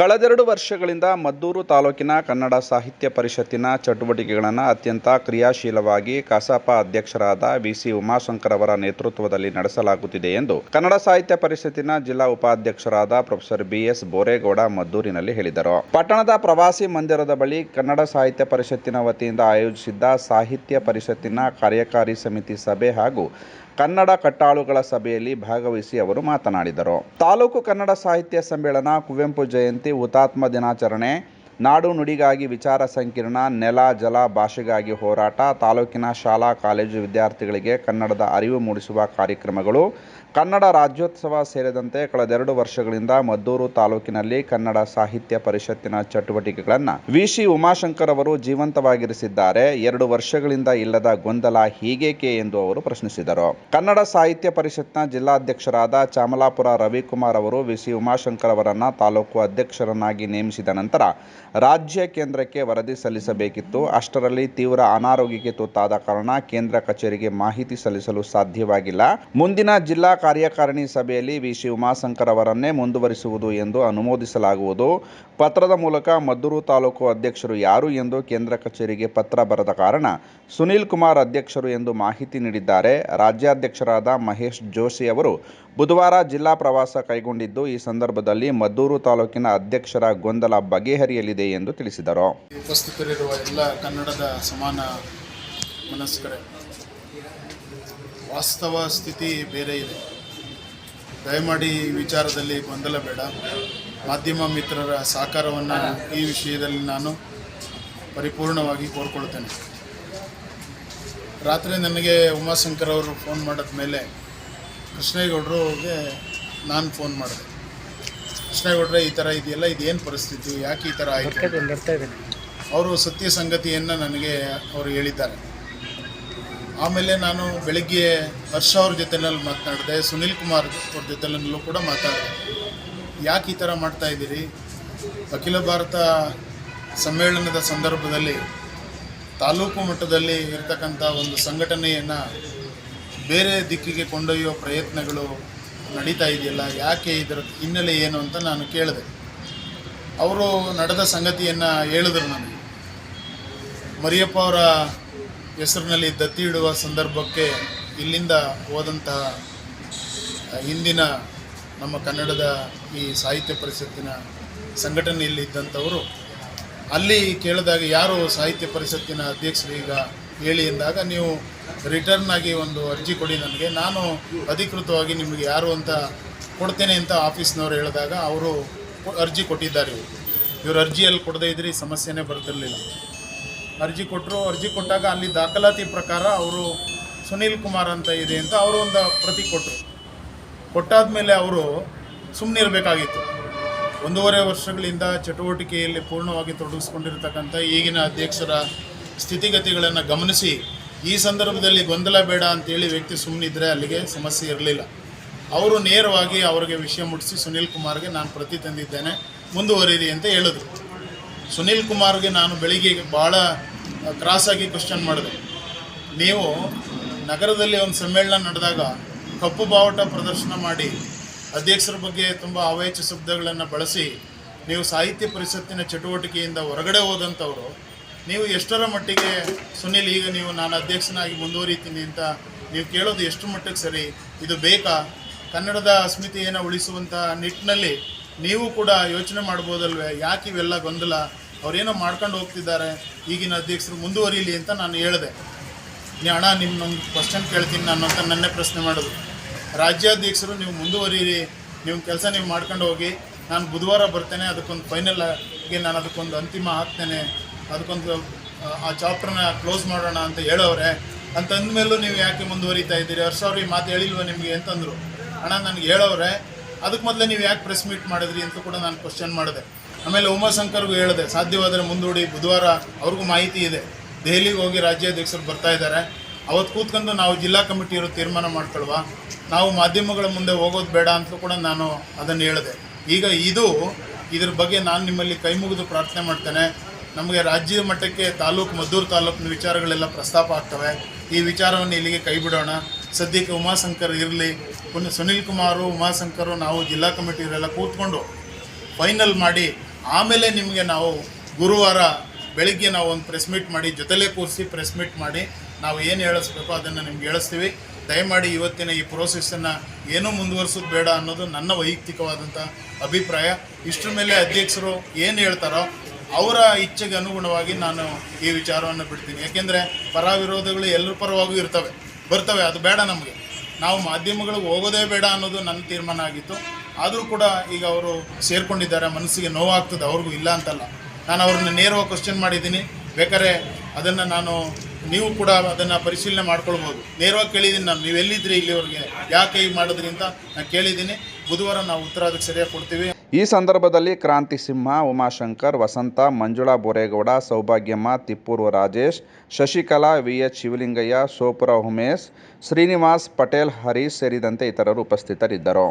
ಕಳೆದೆರಡು ವರ್ಷಗಳಿಂದ ಮದ್ದೂರು ತಾಲೂಕಿನ ಕನ್ನಡ ಸಾಹಿತ್ಯ ಪರಿಷತ್ತಿನ ಚಟುವಟಿಕೆಗಳನ್ನು ಅತ್ಯಂತ ಕ್ರಿಯಾಶೀಲವಾಗಿ ಕಸಾಪ ಅಧ್ಯಕ್ಷರಾದ ವಿಸಿ ಉಮಾಶಂಕರ್ ಅವರ ನೇತೃತ್ವದಲ್ಲಿ ನಡೆಸಲಾಗುತ್ತಿದೆ ಎಂದು ಕನ್ನಡ ಸಾಹಿತ್ಯ ಪರಿಷತ್ತಿನ ಜಿಲ್ಲಾ ಉಪಾಧ್ಯಕ್ಷರಾದ ಪ್ರೊಫೆಸರ್ ಬಿಎಸ್ ಬೋರೇಗೌಡ ಮದ್ದೂರಿನಲ್ಲಿ ಹೇಳಿದರು. ಪಟ್ಟಣದ ಪ್ರವಾಸಿ ಮಂದಿರದ ಬಳಿ ಕನ್ನಡ ಸಾಹಿತ್ಯ ಪರಿಷತ್ತಿನ ವತಿಯಿಂದ ಆಯೋಜಿಸಿದ್ದ ಸಾಹಿತ್ಯ ಪರಿಷತ್ತಿನ ಕಾರ್ಯಕಾರಿ ಸಮಿತಿ ಸಭೆ ಹಾಗೂ ಕನ್ನಡ ಕಟ್ಟಾಳುಗಳ ಸಭೆಯಲ್ಲಿ ಭಾಗವಹಿಸಿ ಅವರು ಮಾತನಾಡಿದರು. ತಾಲೂಕು ಕನ್ನಡ ಸಾಹಿತ್ಯ ಸಮ್ಮೇಳನ ಕುವೆಂಪು ಜಯಂತಿ ಹುತಾತ್ಮ ದಿನಾಚರಣೆ, ನಾಡು ನುಡಿಗಾಗಿ ವಿಚಾರ ಸಂಕಿರಣ, ನೆಲ, ಜಲ ಭಾಷೆಗಾಗಿ ಹೋರಾಟ, ತಾಲೂಕಿನ ಶಾಲಾ, ಕಾಲೇಜು ವಿದ್ಯಾರ್ಥಿಗಳಿಗೆ ಕನ್ನಡದ ಅರಿವು ಮೂಡಿಸುವ ಕಾರ್ಯಕ್ರಮಗಳು ಕನ್ನಡ ರಾಜ್ಯೋತ್ಸವ ಸೇರಿದಂತೆ ಕಳೆದೆರಡು ವರ್ಷಗಳಿಂದ ಮದ್ದೂರು ತಾಲೂಕಿನಲ್ಲಿ ಕನ್ನಡ ಸಾಹಿತ್ಯ ಪರಿಷತ್ತಿನ ಚಟುವಟಿಕೆಗಳನ್ನು ವಿಶಿ ಉಮಾಶಂಕರ್ ಅವರು ಜೀವಂತವಾಗಿರಿಸಿದ್ದಾರೆ. ಎರಡು ವರ್ಷಗಳಿಂದ ಇಲ್ಲದ ಗೊಂದಲ ಹೀಗೇಕೆ ಎಂದು ಅವರು ಪ್ರಶ್ನಿಸಿದರು. ಕನ್ನಡ ಸಾಹಿತ್ಯ ಪರಿಷತ್ನ ಜಿಲ್ಲಾಧ್ಯಕ್ಷರಾದ ಚಾಮಲಾಪುರ ರವಿಕುಮಾರ್ ಅವರು ವಿಸಿ ಉಮಾಶಂಕರ್ ಅವರನ್ನ ತಾಲೂಕು ಅಧ್ಯಕ್ಷರನ್ನಾಗಿ ನೇಮಿಸಿದ ನಂತರ ರಾಜ್ಯ ಕೇಂದ್ರಕ್ಕೆ ವರದಿ ಸಲ್ಲಿಸಬೇಕಿತ್ತು. ಅಷ್ಟರಲ್ಲಿ ತೀವ್ರ ಅನಾರೋಗ್ಯಕ್ಕೆ ತುತ್ತಾದ ಕಾರಣ ಕೇಂದ್ರ ಕಚೇರಿಗೆ ಮಾಹಿತಿ ಸಲ್ಲಿಸಲು ಸಾಧ್ಯವಾಗಿಲ್ಲ. ಮುಂದಿನ ಜಿಲ್ಲಾ ಕಾರ್ಯಕಾರಿಣಿ ಸಭೆಯಲ್ಲಿ ವಿ. ಉಮಾಶಂಕರ್ ಅವರನ್ನೇ ಮುಂದುವರಿಸುವುದು ಎಂದು ಅನುಮೋದಿಸಲಾಗುವುದು. ಪತ್ರದ ಮೂಲಕ ಮದ್ದೂರು ತಾಲೂಕು ಅಧ್ಯಕ್ಷರು ಯಾರು ಎಂದು ಕೇಂದ್ರ ಕಚೇರಿಗೆ ಪತ್ರ ಬರದ ಕಾರಣ ಸುನೀಲ್ ಕುಮಾರ್ ಅಧ್ಯಕ್ಷರು ಎಂದು ಮಾಹಿತಿ ನೀಡಿದ್ದಾರೆ. ರಾಜ್ಯಾಧ್ಯಕ್ಷರಾದ ಮಹೇಶ್ ಜೋಶಿ ಅವರು ಬುಧವಾರ ಜಿಲ್ಲಾ ಪ್ರವಾಸ ಕೈಗೊಂಡಿದ್ದು, ಈ ಸಂದರ್ಭದಲ್ಲಿ ಮದ್ದೂರು ತಾಲೂಕಿನ ಅಧ್ಯಕ್ಷರ ಗೊಂದಲ ಬಗೆಹರಿಯಲಿದೆ ಎಂದು ತಿಳಿಸಿದರು. ಉಪಸ್ಥಿತರಿರುವ ಎಲ್ಲ ಕನ್ನಡದ ಸಮಾನ ಮನಸ್ಕರೇ ವಾಸ್ತವ ಸ್ಥಿತಿ ಬೇರೆ ಇದೆ. ದಯಮಾಡಿ ಈ ವಿಚಾರದಲ್ಲಿ ಗೊಂದಲ ಬೇಡ. ಮಾಧ್ಯಮ ಮಿತ್ರರ ಸಹಕಾರವನ್ನು ಈ ವಿಷಯದಲ್ಲಿ ನಾನು ಪರಿಪೂರ್ಣವಾಗಿ ಕೋರ್ಕೊಳ್ತೇನೆ ರಾತ್ರಿ ನನಗೆ ಉಮಾಶಂಕರ್ ಅವರು ಫೋನ್ ಮಾಡಿದ ಮೇಲೆ ಕೃಷ್ಣೇಗೌಡರಿಗೆ ನಾನು ಫೋನ್ ಮಾಡಿದೆ. ಕೃಷ್ಣೇಗೌಡ್ರೆ ಈ ಥರ ಇದೆಯಲ್ಲ ಇದೇನು ಪರಿಸ್ಥಿತಿ? ಯಾಕೆ ಈ ಥರ ಆಯಿತು ಅವರು ಸತ್ಯ ಸಂಗತಿಯನ್ನು ನನಗೆ ಅವರು ಹೇಳಿದ್ದಾರೆ. ಆಮೇಲೆ ನಾನು ಬೆಳಿಗ್ಗೆ ಹರ್ಷ ಅವ್ರ ಜೊತೆನಲ್ಲಿ ಮಾತನಾಡಿದೆ ಸುನಿಲ್ ಕುಮಾರ್ ಅವ್ರ ಜೊತೆಲೂ ಕೂಡ ಮಾತಾಡಿದೆ. ಯಾಕೆ ಈ ಥರ ಮಾಡ್ತಾ ಇದ್ದೀರಿ? ಅಖಿಲ ಭಾರತ ಸಮ್ಮೇಳನದ ಸಂದರ್ಭದಲ್ಲಿ ತಾಲೂಕು ಮಟ್ಟದಲ್ಲಿ ಇರತಕ್ಕಂಥ ಒಂದು ಸಂಘಟನೆಯನ್ನು ಬೇರೆ ದಿಕ್ಕಿಗೆ ಕೊಂಡೊಯ್ಯೋ ಪ್ರಯತ್ನಗಳು ನಡೀತಾ ಇದೆಯಲ್ಲ, ಯಾಕೆ ಇದರ ಹಿನ್ನೆಲೆ ಏನು ಅಂತ ನಾನು ಕೇಳಿದೆ. ಅವರು ನಡೆದ ಸಂಗತಿಯನ್ನು ಹೇಳಿದ್ರು ನನಗೆ. ಮರಿಯಪ್ಪ ಅವರ ಹೆಸರಿನಲ್ಲಿ ದತ್ತಿ ಇಡುವ ಸಂದರ್ಭಕ್ಕೆ ಇಲ್ಲಿಂದ ಹೋದಂತಹ ಹಿಂದಿನ ನಮ್ಮ ಕನ್ನಡದ ಈ ಸಾಹಿತ್ಯ ಪರಿಷತ್ತಿನ ಸಂಘಟನೆಯಲ್ಲಿ ಇದ್ದಂಥವರು, ಅಲ್ಲಿ ಕೇಳಿದಾಗ ಯಾರು ಸಾಹಿತ್ಯ ಪರಿಷತ್ತಿನ ಅಧ್ಯಕ್ಷರು ಈಗ ಹೇಳಿ ಎಂದಾಗ ನೀವು ರಿಟರ್ನ್ ಆಗಿ ಒಂದು ಅರ್ಜಿ ಕೊಡಿ ನನಗೆ. ನಾನು ಅಧಿಕೃತವಾಗಿ ನಿಮಗೆ ಯಾರು ಅಂತ ಕೊಡ್ತೇನೆ ಅಂತ ಆಫೀಸ್ನವ್ರು ಹೇಳಿದಾಗ ಅವರು ಅರ್ಜಿ ಕೊಟ್ಟಿದ್ದಾರೆ ಇವರು. ಅರ್ಜಿಯಲ್ಲಿ ಕೊಡದೇ ಇದ್ರೆ ಈ ಸಮಸ್ಯೆನೇ ಬರ್ತಿರ್ಲಿಲ್ಲ ಅರ್ಜಿ ಕೊಟ್ಟರು ಅರ್ಜಿ ಕೊಟ್ಟಾಗ ಅಲ್ಲಿ ದಾಖಲಾತಿ ಪ್ರಕಾರ ಅವರು ಸುನೀಲ್ ಕುಮಾರ್ ಅಂತ ಇದೆ ಅಂತ ಅವರು ಒಂದು ಪ್ರತಿ ಕೊಟ್ಟರು ಕೊಟ್ಟಾದ ಮೇಲೆ ಅವರು ಸುಮ್ಮನಿರಬೇಕಾಗಿತ್ತು ಒಂದೂವರೆ ವರ್ಷಗಳಿಂದ ಚಟುವಟಿಕೆಯಲ್ಲಿ ಪೂರ್ಣವಾಗಿ ತೊಡಗಿಸ್ಕೊಂಡಿರ್ತಕ್ಕಂಥ ಈಗಿನ ಅಧ್ಯಕ್ಷರ ಸ್ಥಿತಿಗತಿಗಳನ್ನು ಗಮನಿಸಿ, ಈ ಸಂದರ್ಭದಲ್ಲಿ ಗೊಂದಲ ಬೇಡ ಅಂತೇಳಿ ವ್ಯಕ್ತಿ ಸುಮ್ಮನಿದ್ರೆ ಅಲ್ಲಿಗೆ ಸಮಸ್ಯೆ ಇರಲಿಲ್ಲ. ಅವರು ನೇರವಾಗಿ ಅವರಿಗೆ ವಿಷಯ ಮುಟ್ಟಿಸಿ ಸುನೀಲ್ ಕುಮಾರ್ಗೆ ನಾನು ಪ್ರತಿ ತಂದಿದ್ದೇನೆ, ಮುಂದುವರಿರಿ ಅಂತ ಹೇಳಿದ್ರು. ಸುನೀಲ್ ಕುಮಾರ್ಗೆ ನಾನು ಬೆಳಿಗ್ಗೆ ಭಾಳ ಕ್ರಾಸಾಗಿ ಕ್ವಶನ್ ಮಾಡಿದೆ. ನೀವು ನಗರದಲ್ಲಿ ಒಂದು ಸಮ್ಮೇಳನ ನಡೆದಾಗ ಕಪ್ಪು ಬಾವುಟ ಪ್ರದರ್ಶನ ಮಾಡಿ, ಅಧ್ಯಕ್ಷರ ಬಗ್ಗೆ ತುಂಬ ಅವೇಚ ಶಬ್ದಗಳನ್ನು ಬಳಸಿ, ನೀವು ಸಾಹಿತ್ಯ ಪರಿಷತ್ತಿನ ಚಟುವಟಿಕೆಯಿಂದ ಹೊರಗಡೆ ಹೋದಂಥವರು, ನೀವು ಎಷ್ಟರ ಮಟ್ಟಿಗೆ, ಸುನಿಲ್, ಈಗ ನೀವು ನಾನು ಅಧ್ಯಕ್ಷನಾಗಿ ಮುಂದುವರಿತೀನಿ ಅಂತ ನೀವು ಕೇಳೋದು ಎಷ್ಟು ಮಟ್ಟಿಗೆ ಸರಿ? ಇದು ಬೇಕಾ? ಕನ್ನಡದ ಅಸ್ಮಿತೆಯನ್ನು ಉಳಿಸುವಂಥ ನಿಟ್ಟಿನಲ್ಲಿ ನೀವು ಕೂಡ ಯೋಚನೆ ಮಾಡ್ಬೋದಲ್ವೇ? ಯಾಕೆ ಇವೆಲ್ಲ ಗೊಂದಲ? ಅವರೇನೋ ಮಾಡ್ಕೊಂಡು ಹೋಗ್ತಿದ್ದಾರೆ ಈಗಿನ ಅಧ್ಯಕ್ಷರು ಮುಂದುವರಿಯಲಿ ಅಂತ ನಾನು ಹೇಳಿದೆ. ನೀ ಅಣ್ಣ ನಮ್ಗೆ ಕ್ವಶನ್ ಕೇಳ್ತೀನಿ ನಾನು ಅಂತ ನನ್ನೇ ಪ್ರಶ್ನೆ ಮಾಡೋದು. ರಾಜ್ಯಾಧ್ಯಕ್ಷರು ನೀವು ಮುಂದುವರಿಯಿರಿ ನಿಮ್ಮ ಕೆಲಸ ನೀವು ಮಾಡ್ಕೊಂಡು ಹೋಗಿ ನಾನು ಬುಧವಾರ ಬರ್ತೇನೆ ಅದಕ್ಕೊಂದು ಫೈನಲ್ ಆಗಿ ನಾನು ಅದಕ್ಕೊಂದು ಅಂತಿಮ ಹಾಕ್ತೇನೆ ಅದಕ್ಕೊಂದು ಆ, ಚಾಪ್ಟರ್ನ ಕ್ಲೋಸ್ ಮಾಡೋಣ ಅಂತ ಹೇಳೋರೆ ಅಂತಂದ್ಮೇಲೂ ನೀವು ಯಾಕೆ ಮುಂದುವರಿತಾ ಇದ್ದೀರಿ? ಹರ್ಷ ಅವ್ರಿಗೆ ಮಾತು ಹೇಳಿಲ್ವ ನಿಮಗೆ ಅಂತಂದರು. ಅಣ್ಣ ನನಗೆ ಹೇಳೋರೆ ಅದಕ್ಕೆ ಮೊದಲೇ ನೀವು ಯಾಕೆ ಪ್ರೆಸ್ ಮೀಟ್ ಮಾಡಿದ್ರಿ ಅಂತ ಕೂಡ ನಾನು ಕ್ವಶನ್ ಮಾಡಿದೆ. ಆಮೇಲೆ ಉಮಾಶಂಕರ್ಗೂ ಹೇಳಿದೆ, ಸಾಧ್ಯವಾದರೆ ಮುಂದೂಡಿ, ಬುಧವಾರ ಅವ್ರಿಗೂ ಮಾಹಿತಿ ಇದೆ. ದೆಹಲಿಗೆ ಹೋಗಿ ರಾಜ್ಯಾಧ್ಯಕ್ಷರು ಬರ್ತಾ ಇದ್ದಾರೆ. ಅವತ್ತು ಕೂತ್ಕೊಂಡು ನಾವು ಜಿಲ್ಲಾ ಕಮಿಟಿಯವರು ತೀರ್ಮಾನ ಮಾಡ್ಕೊಳ್ವಾ. ನಾವು ಮಾಧ್ಯಮಗಳ ಮುಂದೆ ಹೋಗೋದು ಬೇಡ ಅಂತಲೂ ಕೂಡ ನಾನು ಅದನ್ನು ಹೇಳಿದೆ. ಈಗ ಇದು, ಇದ್ರ ಬಗ್ಗೆ ನಾನು ನಿಮ್ಮಲ್ಲಿ ಕೈ ಮುಗಿದು ಪ್ರಾರ್ಥನೆ ಮಾಡ್ತೇನೆ. ನಮಗೆ ರಾಜ್ಯದ ಮಟ್ಟಕ್ಕೆ ತಾಲೂಕು, ಮದ್ದೂರು ತಾಲೂಕಿನ ವಿಚಾರಗಳೆಲ್ಲ ಪ್ರಸ್ತಾಪ ಆಗ್ತವೆ. ಈ ವಿಚಾರವನ್ನು ಇಲ್ಲಿಗೆ ಕೈ ಬಿಡೋಣ. ಸದ್ಯಕ್ಕೆ ಉಮಾಶಂಕರ್ ಇರಲಿ, ಪುನಃ, ಸುನಿಲ್ ಕುಮಾರು, ಉಮಾಶಂಕರು, ನಾವು ಜಿಲ್ಲಾ ಕಮಿಟಿಯವರೆಲ್ಲ ಕೂತ್ಕೊಂಡು ಫೈನಲ್ ಮಾಡಿ ಆಮೇಲೆ ನಿಮಗೆ ನಾವು ಗುರುವಾರ ಬೆಳಿಗ್ಗೆ ನಾವು ಒಂದು ಪ್ರೆಸ್ ಮೀಟ್ ಮಾಡಿ, ಜೊತೆಲೇ ಕೂರಿಸಿ ಪ್ರೆಸ್ ಮೀಟ್ ಮಾಡಿ ನಾವು ಏನು ಹೇಳಿಸ್ಬೇಕೋ ಅದನ್ನು ನಿಮ್ಗೆ ಹೇಳಿಸ್ತೀವಿ. ದಯಮಾಡಿ ಇವತ್ತಿನ ಈ ಪ್ರೋಸೆಸ್ಸನ್ನು ಏನೂ ಮುಂದುವರಿಸೋದು ಬೇಡ ಅನ್ನೋದು ನನ್ನ ವೈಯಕ್ತಿಕವಾದಂಥ ಅಭಿಪ್ರಾಯ. ಇಷ್ಟರ ಮೇಲೆ ಅಧ್ಯಕ್ಷರು ಏನು ಹೇಳ್ತಾರೋ ಅವರ ಇಚ್ಛೆಗೆ ಅನುಗುಣವಾಗಿ ನಾನು ಈ ವಿಚಾರವನ್ನು ಬಿಡ್ತೀನಿ. ಯಾಕೆಂದರೆ ಪರ ವಿರೋಧಗಳು ಎಲ್ಲರ ಪರವಾಗೂ ಇರ್ತವೆ, ಬರ್ತವೆ, ಅದು ಬೇಡ ನಮಗೆ. ನಾವು ಮಾಧ್ಯಮಗಳಿಗೆ ಹೋಗೋದೇ ಬೇಡ ಅನ್ನೋದು ನನ್ನ ತೀರ್ಮಾನ ಆಗಿತ್ತು. ಆದರೂ ಕೂಡ ಈಗ ಅವರು ಸೇರ್ಕೊಂಡಿದ್ದಾರೆ, ಮನಸ್ಸಿಗೆ ನೋವಾಗ್ತದೆ, ಅವ್ರಿಗೂ ಇಲ್ಲ ಅಂತಲ್ಲ. ನಾನು ಅವ್ರನ್ನ ನೇರವಾಗಿ ಕ್ವಶನ್ ಮಾಡಿದ್ದೀನಿ. ಬೇಕಾದ್ರೆ ಅದನ್ನು ನಾನು, ನೀವು ಕೂಡ ಅದನ್ನು ಪರಿಶೀಲನೆ ಮಾಡ್ಕೊಳ್ಬೋದು. ನೇರವಾಗಿ ಕೇಳಿದ್ದೀನಿ ನಾನು, ನೀವು ಎಲ್ಲಿದ್ರಿ ಇಲ್ಲಿವರೆಗೆ, ಯಾಕೆ ಹೀಗೆ ಮಾಡಿದ್ರಿ ಅಂತ ನಾನು ಕೇಳಿದ್ದೀನಿ. ಬುಧವಾರ ನಾವು ಉತ್ತರ ಅದಕ್ಕೆ ಸರಿಯಾಗಿ ಕೊಡ್ತೀವಿ. ಈ ಸಂದರ್ಭದಲ್ಲಿ ಕ್ರಾಂತಿ ಸಿಂಹ, ಉಮಾಶಂಕರ್, ವಸಂತ, ಮಂಜುಳಾ ಬೋರೇಗೌಡ, ಸೌಭಾಗ್ಯಮ್ಮ ತಿಪ್ಪೂರು ರಾಜೇಶ್, ಶಶಿಕಲಾ ವಿ ಎಚ್ ಶಿವಲಿಂಗಯ್ಯ, ಸೋಪುರ ಉಮೇಶ್, ಶ್ರೀನಿವಾಸ್ ಪಟೇಲ್, ಹರೀಶ್ ಸೇರಿದಂತೆ ಇತರರು ಉಪಸ್ಥಿತರಿದ್ದರು.